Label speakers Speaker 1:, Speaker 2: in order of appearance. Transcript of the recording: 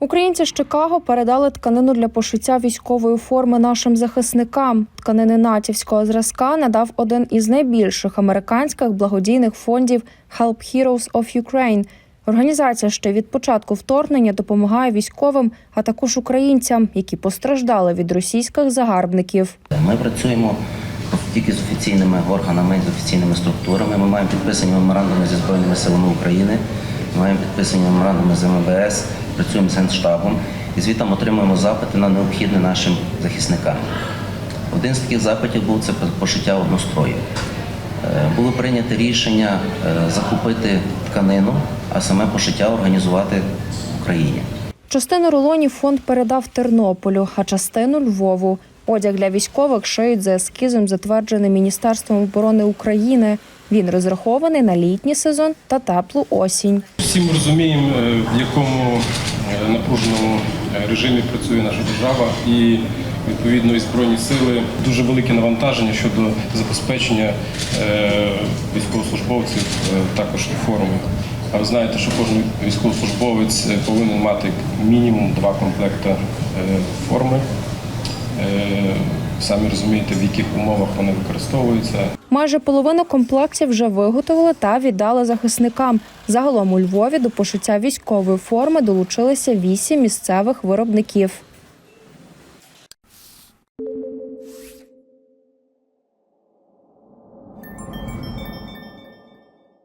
Speaker 1: Українці з Чикаго передали тканину для пошиття військової форми нашим захисникам. Тканини натівського зразка надав один із найбільших американських благодійних фондів Help Heroes of Ukraine. Організація ще від початку вторгнення допомагає військовим, а також українцям, які постраждали від російських загарбників.
Speaker 2: Ми працюємо тільки з офіційними органами, з офіційними структурами. Ми маємо підписані меморандуми зі Збройними силами України, маємо підписані меморандуми з МВС, працюємо з Генштабом і звітом отримуємо запити на необхідне нашим захисникам. Один з таких запитів був це пошиття однострою. Е, Було прийнято рішення е, закупити тканину, а саме пошиття організувати в Україні.
Speaker 1: Частину рулонів фонд передав Тернополю, а частину Львову. Одяг для військових шиють за ескізом, затвердженим Міністерством оборони України. Він розрахований на літній сезон та теплу осінь.
Speaker 3: Всі ми розуміємо, е, в якому е, напруженому е, режимі працює наша держава, і відповідно і збройні сили дуже велике навантаження щодо забезпечення військовослужбовців також форми. А ви знаєте, що кожен військовослужбовець повинен мати мінімум два комплекти форми. Самі розумієте, в яких умовах вони використовуються.
Speaker 1: Майже половину комплектів вже виготовили та віддали захисникам. Загалом у Львові до пошиття військової форми долучилися вісім місцевих виробників.